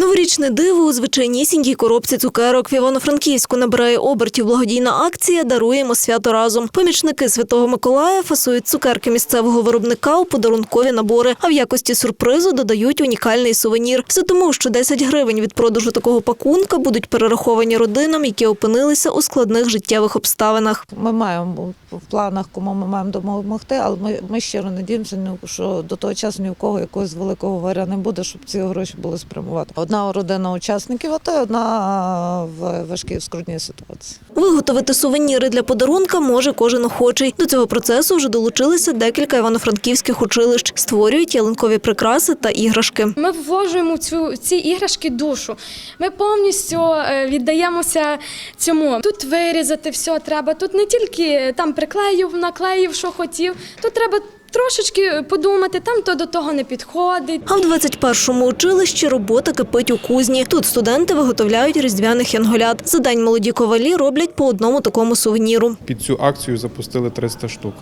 Новорічне диво у звичайнісінькій коробці цукерок в Івано-Франківську набирає обертів благодійна акція Даруємо свято разом. Помічники Святого Миколая фасують цукерки місцевого виробника у подарункові набори, а в якості сюрпризу додають унікальний сувенір. Все тому, що 10 гривень від продажу такого пакунка будуть перераховані родинам, які опинилися у складних життєвих обставинах. Ми маємо в планах, кому ми маємо допомогти, але ми, ми щиро надіємося, що до того часу ні в кого якогось великого горя не буде, щоб ці гроші були спрямувати. Одна родина учасників АТО, одна в важкій скрутній ситуації. Виготовити сувеніри для подарунка може кожен охочий. До цього процесу вже долучилися декілька івано-франківських училищ, створюють ялинкові прикраси та іграшки. Ми вложуємо цю ці іграшки душу. Ми повністю е, віддаємося цьому. Тут вирізати все треба. Тут не тільки там приклеїв, наклеїв, що хотів. Тут треба трошечки подумати, там то до того не підходить. А в 21-му училищі робота кипить у кузні. Тут студенти виготовляють різдвяних янголят. За день молоді ковалі роблять по одному такому сувеніру. Під цю акцію запустили 300 штук.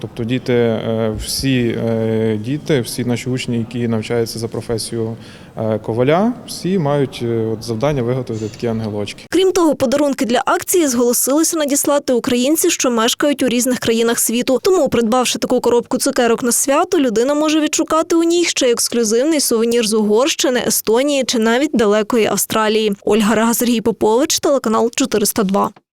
Тобто діти, е, всі е, діти, всі наші учні, які навчаються за професію е, коваля, всі мають от завдання виготовити такі ангелочки. Того, подарунки для акції зголосилися надіслати українці, що мешкають у різних країнах світу. Тому, придбавши таку коробку цукерок на свято, людина може відшукати у ній ще ексклюзивний сувенір з Угорщини, Естонії чи навіть далекої Австралії. Ольга Рега, Сергій Попович, телеканал 402.